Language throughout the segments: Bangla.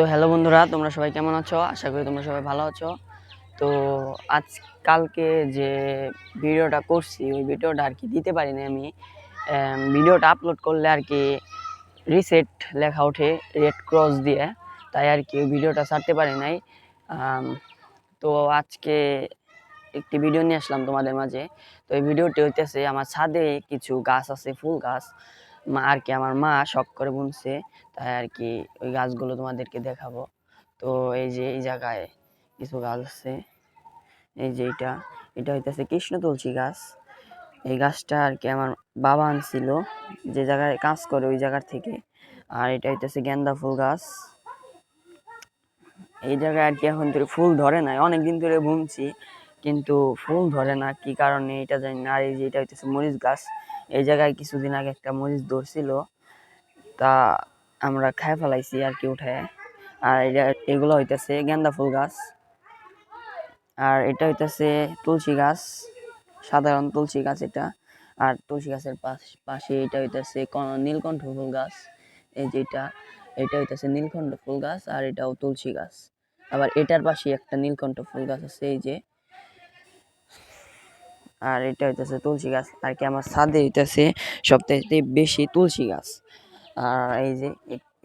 তো হ্যালো বন্ধুরা, তোমরা সবাই কেমন আছো? আশা করি তোমরা সবাই ভালো আছো। তো আজ কালকে যে ভিডিওটা করছি, ওই ভিডিওটা আর কি দিতে পারিনি আমি। ভিডিওটা আপলোড করলে আর কি রিসেট লেখা ওঠে রেড ক্রস দিয়ে। তাই আর কি ওই ভিডিওটা ছাড়তে পারি নাই। তো আজকে একটি ভিডিও নিয়ে আসলাম তোমাদের মাঝে। তো এই ভিডিওটি হইতেছে, আমার ছাদে কিছু গাছ আছে, ফুল গাছ। মা আর কি আমার মা শখ করে বুনছে, তাই আর কি ওই গাছগুলো তোমাদেরকে দেখাবো। তো এই যে এই জায়গায় কিছু গাছ আছে, এই যে এটা এটা হইতেছে কৃষ্ণ তুলসী গাছ। এই গাছটা আর কি আমার বাবা আনছিল, যে জায়গায় কাজ করে ওই জায়গার থেকে। আর এটা হইতেছে গেন্দা ফুল গাছ। এই জায়গায় আর কি এখন ধরে ফুল ধরে নাই, অনেকদিন ধরে বুনছি। কিন্তু ফুল ধরে না, কি কারণে এটা জানি না। আর এই যে এটা হইতেছে মরিচ গাছ, এই জায়গায় কিছুদিন আগে একটা মরিচ ধরছিল, তা আমরা খাই ফেলাইছি আর কি উঠায়। আর এটা, এগুলো হইতেছে গেন্দা ফুল গাছ, আর এটা হইতেছে তুলসী গাছ, সাধারণ তুলসী গাছ এটা। আর তুলসী গাছের পাশ, পাশে এটা হইতেছে নীলকণ্ঠ ফুল গাছ, এই যে এটা এটা হইতেছে নীলকণ্ঠ ফুল গাছ আর এটাও তুলসী গাছ। আবার এটার পাশে একটা নীলকণ্ঠ ফুল গাছ আছে, এই যে আর এটা হইতেছে তুলসী গাছ, আর কি আমার ছাদে হইতেছে সবথেকে বেশি তুলসী গাছ। আর এই যে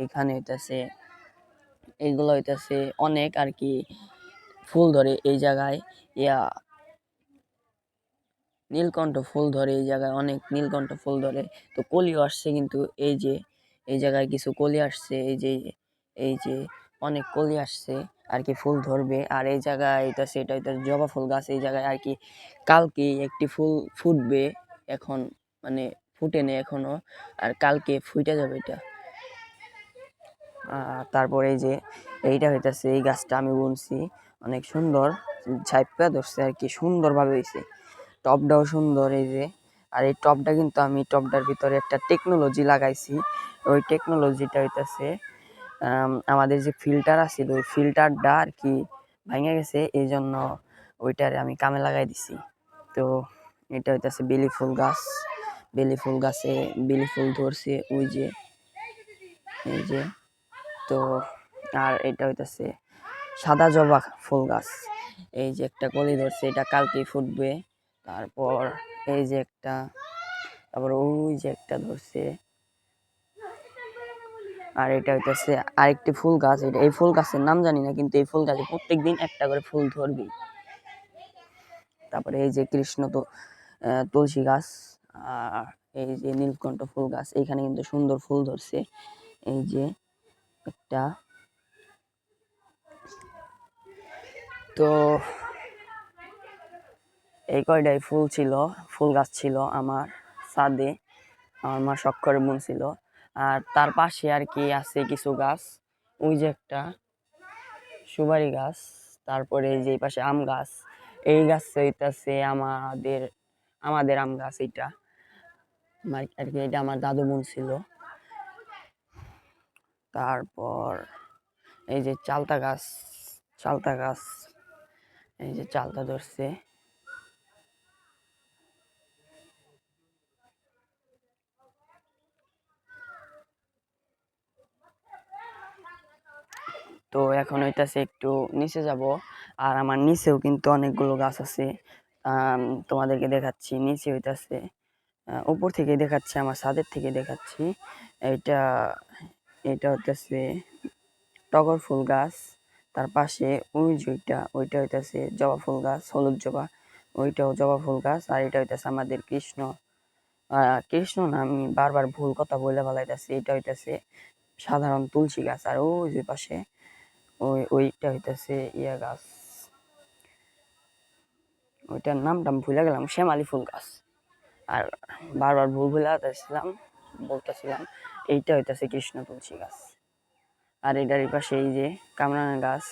এখানে হইতেছে এইগুলো হইতেছে অনেক আর কি ফুল ধরে এই জায়গায়। ইয়া, নীলকণ্ঠ ফুল ধরে এই জায়গায়, অনেক নীলকণ্ঠ ফুল ধরে। তো কলিও আসছে কিন্তু এই যে, এই জায়গায় কিছু কলি আসছে, এই যে এই যে অনেক কলি আসছে। আর কি ফুল ধরবে। আর এই জায়গায় এটা, সেটা, এটা জবা ফুল গাছ এই জায়গায় আর কি কালকে একটি ফুল ফুটবে এখন মানে ফুটেনি এখনও, আর কালকে ফুটে যাবে এটা। তারপরে যে এইটা হইতাছে, এই গাছটা আমি বুনছি, অনেক সুন্দর, ঝাইপা ধরছে আর কি সুন্দরভাবে হয়েছে টপটাও সুন্দর এই যে, আর এই টপটা কিন্তু আমি, টপটার ভিতরে একটা টেকনোলজি লাগাইছি, ওই টেকনোলজিটা হইতাছে আমাদের যে ফিল্টার আছিল, ওই ফিল্টারটা আর কি ভেঙে গেছে এই জন্য ওইটারে আমি কামে লাগাই দিছি। তো এটা হইতাছে বেলি ফুল গাছ। বেলি ফুল গাছে বেলি ফুল ধরছে, ওই যে, এই যে। তো আর এটা হইতাছে সাদা জবা ফুল গাছ। এই যে একটা কলি ধরছে, এটা কালকে ফুটবে। তারপর এই যে একটা, তারপর ওই যে একটা ধরছে। আর এটা হইতেছে আরেকটি ফুল গাছ। এটা এই ফুল গাছের নাম জানি না, কিন্তু এই ফুল গাছে প্রত্যেক দিন একটা করে ফুল ধরবি। তারপরে এই যে কৃষ্ণ তো তুলসী গাছ, আর এই যে নীলকণ্ঠ ফুল গাছ, এইখানে কিন্তু সুন্দর ফুল ধরছে। এই যে একটা। তো এই কয়টাই ফুল ছিল, ফুল গাছ ছিল আমার ছাদে আমার মা শখ করে বুনছিল। আর তার পাশে আর কি আছে কিছু গাছ। ওই যে একটা সুপারি গাছ, তারপরে যে পাশে আম গাছ। এই গাছ হইতাছে আমাদের আমাদের আম গাছ এটা আর কি এটা আমার দাদু বোন ছিল তারপর এই যে চালতা গাছ চালতা গাছ, এই যে চালতা ধরছে। তো এখন হইতাছে একটু নিচে যাব। আর আমার নিচেও কিন্তু অনেকগুলো গাছ আছে। তোমাদেরকে দেখাচ্ছি, নিচে হইতাছে উপর থেকে দেখাচ্ছি, আমার ছাদের থেকে দেখাচ্ছি। এটা এটা হইতাছে টগর ফুল গাছ। তার পাশে ওই যে ওইটা হইতাছে জবা ফুল গাছ, হলুদ জবা, ওইটাও জবা ফুল গাছ। আর এটা হইতাছে আমাদের কৃষ্ণ কৃষ্ণ না, আমি বারবার ভুল কথা বলে ফেলাইতেছি। এটা হইতাছে সাধারণ তুলসী গাছ। আর ওই পাশে ওই, ওইটা হইতাছে ইয়া গাছ। ওইটার নামটা আমি ভুলে গেলাম, শ্যামালি ফুল গাছ। আর বারবার ভুল ভুলে আসছিলাম, বলতেছিলাম, এইটা হইতাছে কৃষ্ণ তুলসী গাছ। আর এটার পাশে এই যে কামরাঙ্গা গাছ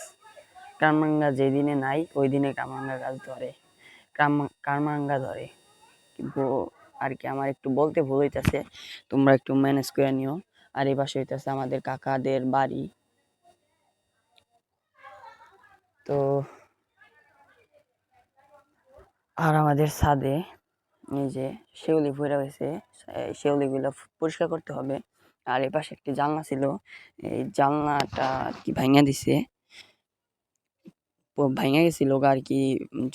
কামরাঙ্গা যেদিনে নাই ওই দিনে কামরাঙ্গা গাছ ধরে। কামরাঙ্গা ধরে। কিন্তু আর কি আমার একটু বলতে ভুল হইতাছে, তোমরা একটু ম্যানেজ করে নিও। আর এই পাশে হইতাছে আমাদের কাকাদের বাড়ি। তো আর আমাদের ছাদে এই যে শেউলি ফুরা হয়েছে শেউলিগুলো পরিষ্কার করতে হবে। আর এ পাশে একটি জানলা ছিল, এই জানলাটা আর কি ভাঙা দিছে। ভাঙা গেছিল গা আর কি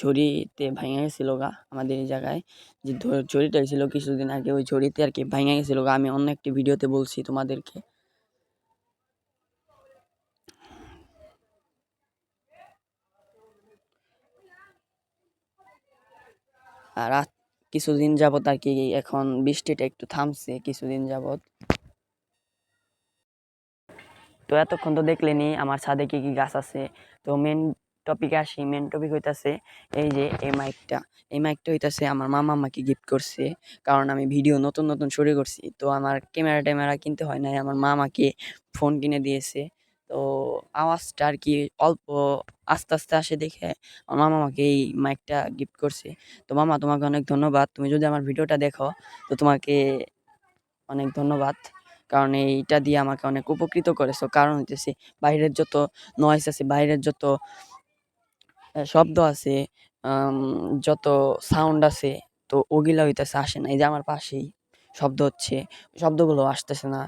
ঝড়িতে ভাঙা গেছিল গা আমাদের এই জায়গায়। যে ঝড়িটা ছিল কিছুদিন আগে, ওই ঝড়িতে আর কি ভাঙা গেছিল গা। আমি অন্য একটি ভিডিওতে বলছি তোমাদেরকে। আর আজ কিছুদিন যাবত আর কি এখন বৃষ্টিটা একটু থামছে কিছুদিন যাবৎ। তো এতক্ষণ তো দেখলেনি আমার ছাদে কি কি গাছ আছে। তো মেন টপিকে আসি মেন টপিক হইতাছে এই যে এই মাইকটা এই মাইকটা হইতাছে আমার মামা আমাকে গিফট করছে, কারণ আমি ভিডিও নতুন নতুন শুরু করছি। তো আমার ক্যামেরা ট্যামেরা কিনতে হয় নাই, আমার মা আমাকে ফোন কিনে দিয়েছে। তো আওয়াজটা আর কি অল্প, আস্তে আস্তে আসে দেখে আমার মামা আমাকে এই মাইকটা গিফট করছে। তো মামা, তোমাকে অনেক ধন্যবাদ। তুমি যদি আমার ভিডিওটা দেখো, তো তোমাকে অনেক ধন্যবাদ। কারণ এইটা দিয়ে আমাকে অনেক উপকৃত করেছ। কারণ হইতেছে, বাইরের যত নয়েস আছে, বাইরের যত শব্দ আছে যত সাউন্ড আছে, তো ওগুলা হইতেছে আসে না। এই যে আমার পাশেই শব্দ হচ্ছে, শব্দগুলো আসতেছে না।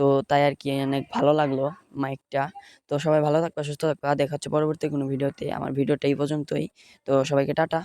তো তাই আর কি অনেক ভালো লাগল মাইকটা তো সবাই ভালো থাকবে, সুস্থ থাকবে। আর দেখা হচ্ছে পরবর্তী কোনো ভিডিওতে। আমার ভিডিওটা এই পর্যন্তই। তো সবাইকে টাটা।